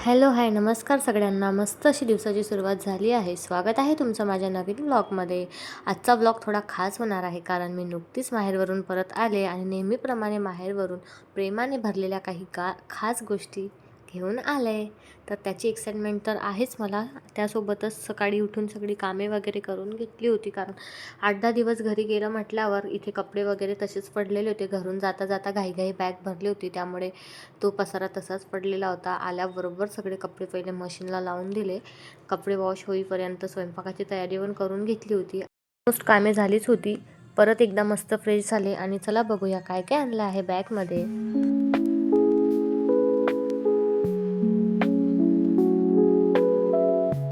Hello hi नमस्कार सगळ्यांना. मस्त अशी दिवसाची सुरुवात झाली आहे. स्वागत आहे तुमचं माझ्या नवीन ब्लॉगमध्ये. आजचा ब्लॉग थोडा खास होणार आहे कारण मी नुकतीच माहेरवरून परत आले आणि नेहमीप्रमाणे माहेरवरून प्रेमाने भरलेल्या काही का खास गोष्टी घेऊन आले. तर त्याची एक्साइटमेंट तर आहेच मला. त्यासोबतच सकाळी उठून सगळी कामे वगैरे करून घेतली होती. कारण आठ दहा दिवस घरी गेलं म्हटल्यावर इथे कपडे वगैरे तसेच पडलेले होते. घरून जाता जाता घाईघाई बॅग भरली होती. त्यामुळे तो पसारा तसाच पडलेला होता. आल्याबरोबर सगळे कपडे पहिले मशीनला लावून दिले. कपडे वॉश होईपर्यंत स्वयंपाकाची तयारी पण करून घेतली होती. ऑलमोस्ट कामे झालीच होती. परत एकदा मस्त फ्रेश झाले. आणि चला बघूया काय काय आणलं आहे बॅगमध्ये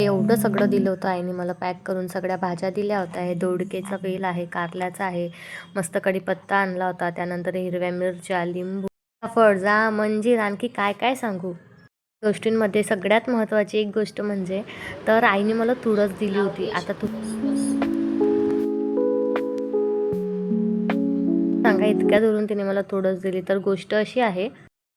एवढं सगळं दिलं होतं आईने मला पॅक करून. सगळ्या भाज्या दिल्या होत्या. हे दोडकेचा वेल आहे कारल्याचा आहे. मस्त कढीपत्ता आणला होता. त्यानंतर हिरव्या मिरच्या लिंबू फळ जा मंजीर आणखी काय काय सांगू? गोष्टींमध्ये सगळ्यात महत्त्वाची एक गोष्ट म्हणजे तर आईने मला तुळस दिली होती. आता तू सांगा इतक्या दुरून तिने मला तुळस दिली. तर गोष्ट अशी आहे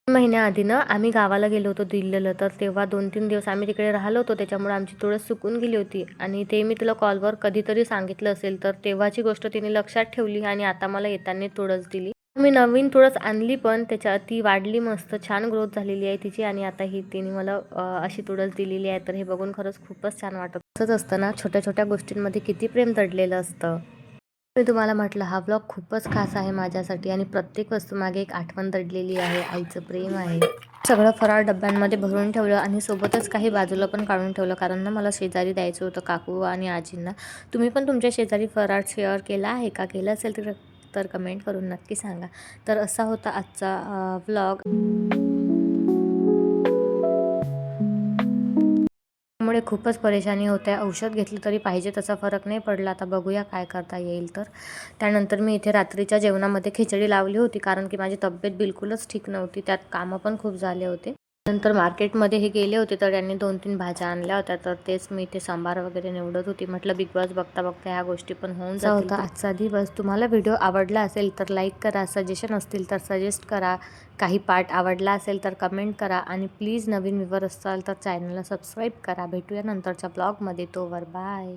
महिन्याआधी ना आम्ही गावाला गेलो होतो दिल्लीला. तर तेव्हा दोन तीन दिवस आम्ही तिकडे राहिलो होतो. त्याच्यामुळे आमची तुळस सुकून गेली होती. आणि ते मी तुला कॉलवर कधीतरी सांगितलं असेल. तर तेव्हाची गोष्ट तिने लक्षात ठेवली आणि आता मला येताना तुळस दिली. मी नवीन तुळस आणली पण त्याच्या ती वाढली मस्त. छान ग्रोथ झालेली आहे तिची आणि आता ही तिने मला अशी तुळस दिलेली आहे. तर हे बघून खरंच खूपच छान वाटत असंच असतं ना छोट्या छोट्या गोष्टींमध्ये किती प्रेम दडलेलं असतं. मी तुम्हाला म्हटलं हा ब्लॉग खूपच खास आहे माझ्यासाठी आणि प्रत्येक वस्तू मागे एक आठवण दडलेली आहे आईचं प्रेम आहे. सगळं फराळ डब्यांमध्ये भरून ठेवलं आणि सोबतच काही बाजूला पण काढून ठेवलं. कारण ना मला शेजारी द्यायचं होतं काकू आणि आजींना. तुम्ही पण तुमच्या शेजारी फराळ शेअर केला आहे का? केलं असेल तर तर कमेंट करून नक्की सांगा. तर असा होता आजचा व्लॉग त्यामुळे खूपच परेशानी होते. औषध घेतलं तरी पाहिजे तसा फरक नाही पडला. आता बघूया काय करता येईल तर. त्यानंतर मी इथे रात्रीच्या जेवणामध्ये खिचडी लावली होती कारण की माझी तब्येत बिलकुलच ठीक नव्हती. त्यात कामं पण खूप झाले होते. नंतर मार्केटमध्ये हे गेले होते तर त्यांनी दोन तीन भाज्या आणल्या होत्या. तर तेच मी इथे सांबार वगैरे निवडत होती. म्हटलं बिग बॉस बघता बघता ह्या गोष्टी पण होऊन जातील होता आजचा दिवस तुम्हाला व्हिडिओ आवडला असेल तर लाईक करा. सजेशन असतील तर सजेस्ट करा. काही पार्ट आवडला असेल तर कमेंट करा. आणि प्लीज नवीन व्ह्यूवर असाल तर चॅनलला सबस्क्राईब करा. भेटूया नंतरच्या ब्लॉगमध्ये. तोवर बाय.